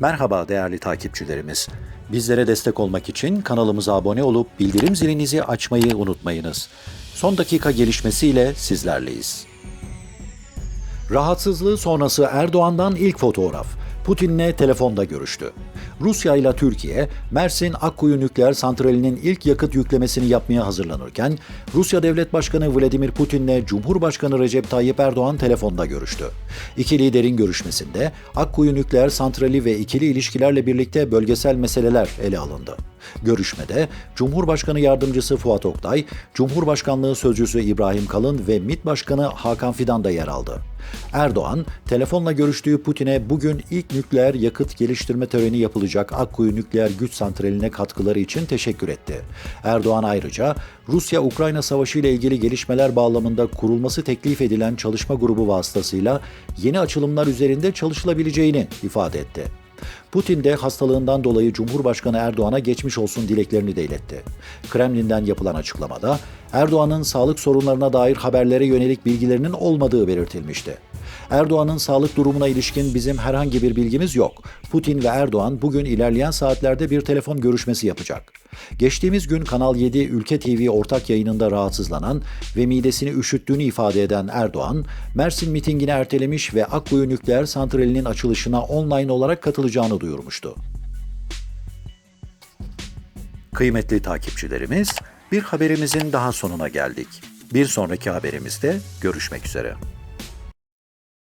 Merhaba değerli takipçilerimiz. Bizlere destek olmak için kanalımıza abone olup bildirim zilinizi açmayı unutmayınız. Son dakika gelişmesiyle sizlerleyiz. Rahatsızlığı sonrası Erdoğan'dan ilk fotoğraf. Putin'le telefonda görüştü. Rusya ile Türkiye, Mersin Akkuyu nükleer santralinin ilk yakıt yüklemesini yapmaya hazırlanırken, Rusya Devlet Başkanı Vladimir Putin'le Cumhurbaşkanı Recep Tayyip Erdoğan telefonda görüştü. İki liderin görüşmesinde Akkuyu nükleer santrali ve ikili ilişkilerle birlikte bölgesel meseleler ele alındı. Görüşmede Cumhurbaşkanı Yardımcısı Fuat Oktay, Cumhurbaşkanlığı Sözcüsü İbrahim Kalın ve MİT Başkanı Hakan Fidan da yer aldı. Erdoğan, telefonla görüştüğü Putin'e bugün ilk nükleer yakıt geliştirme töreni yapılacak Akkuyu Nükleer Güç Santrali'ne katkıları için teşekkür etti. Erdoğan ayrıca Rusya-Ukrayna Savaşı ile ilgili gelişmeler bağlamında kurulması teklif edilen çalışma grubu vasıtasıyla yeni açılımlar üzerinde çalışılabileceğini ifade etti. Putin de hastalığından dolayı Cumhurbaşkanı Erdoğan'a geçmiş olsun dileklerini de iletti. Kremlin'den yapılan açıklamada Erdoğan'ın sağlık sorunlarına dair haberlere yönelik bilgilerinin olmadığı belirtilmişti. Erdoğan'ın sağlık durumuna ilişkin bizim herhangi bir bilgimiz yok. Putin ve Erdoğan bugün ilerleyen saatlerde bir telefon görüşmesi yapacak. Geçtiğimiz gün Kanal 7 Ülke TV ortak yayınında rahatsızlanan ve midesini üşüttüğünü ifade eden Erdoğan, Mersin mitingini ertelemiş ve Akkuyu nükleer santralinin açılışına online olarak katılacağını duyurmuştu. Kıymetli takipçilerimiz, bir haberimizin daha sonuna geldik. Bir sonraki haberimizde görüşmek üzere.